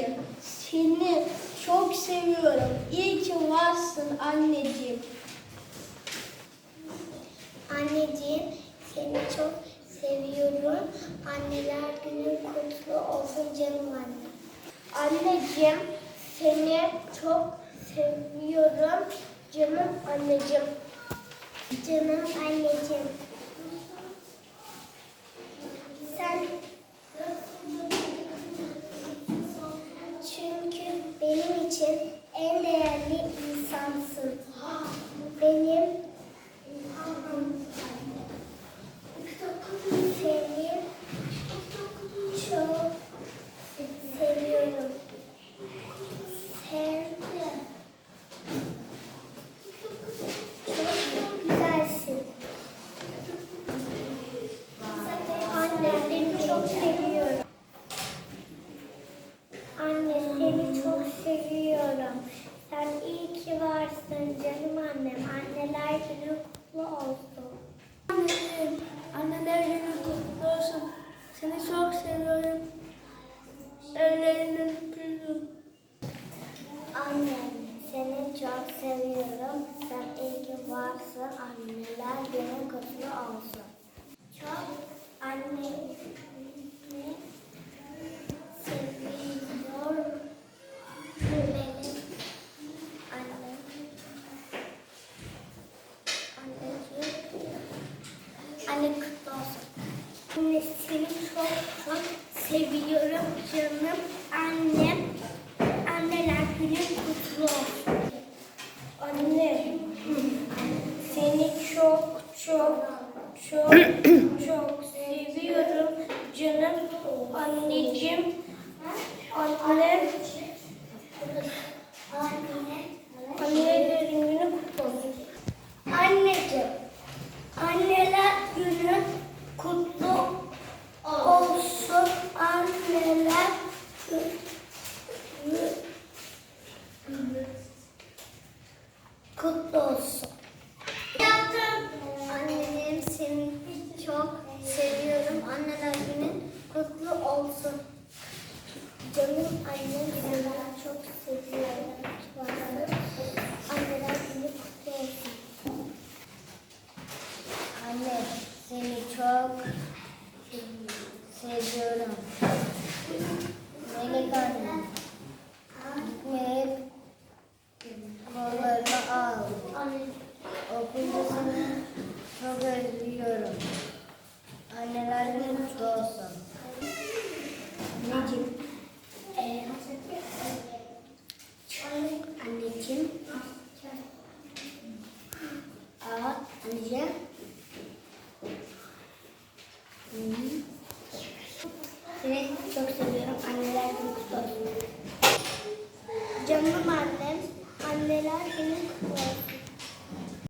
anneciğim. Seni çok seviyorum. İyi ki varsın anneciğim. Anneciğim seni çok seviyorum. Anneler günü kutlu olsun canım annem. Anneciğim seni çok seviyorum. Canım anneciğim. Canım anneciğim. İnsansın. Benim seni çok seviyorum. Sen çok güzelsin. Anne seni çok seviyorum. Anne seni çok seviyorum. Sen iyi ki varsın canım annem. Anneler günü kutlu olsun. Anneciğim, anneler günü kutlu olsun. Seni çok seviyorum. Ellerini öpüyorum. Annem seni çok seviyorum. Sen iyi ki varsın. Anneler günü kutlu olsun. Çok annemi Seni çok çok seviyorum canım annem. Anneler günü kutlu olsun. Anne, seni çok çok çok seviyorum canım anneciğim. Anne, annelerin günü kutlu olsun. Anneciğim, anneler günü kutlu olsun. Anneler günü kutlu olsun. Yaptım. Anneciğim seni çok seviyorum. Anneler günü kutlu olsun. Canım annem seni çok seviyorum. Anneler günü kutlu olsun. Anne, seni çok seviyorum. Melek anne, gitmeyip al. Okulda seni çok özlüyorum. Anneler günü kutlu olsun. Anneciğim, Ee, anneciğim. aa, anneciğim. Seni çok seviyorum. Anneler günü kutlu olsun. Canım annem. Anneler günü kutlu olsun.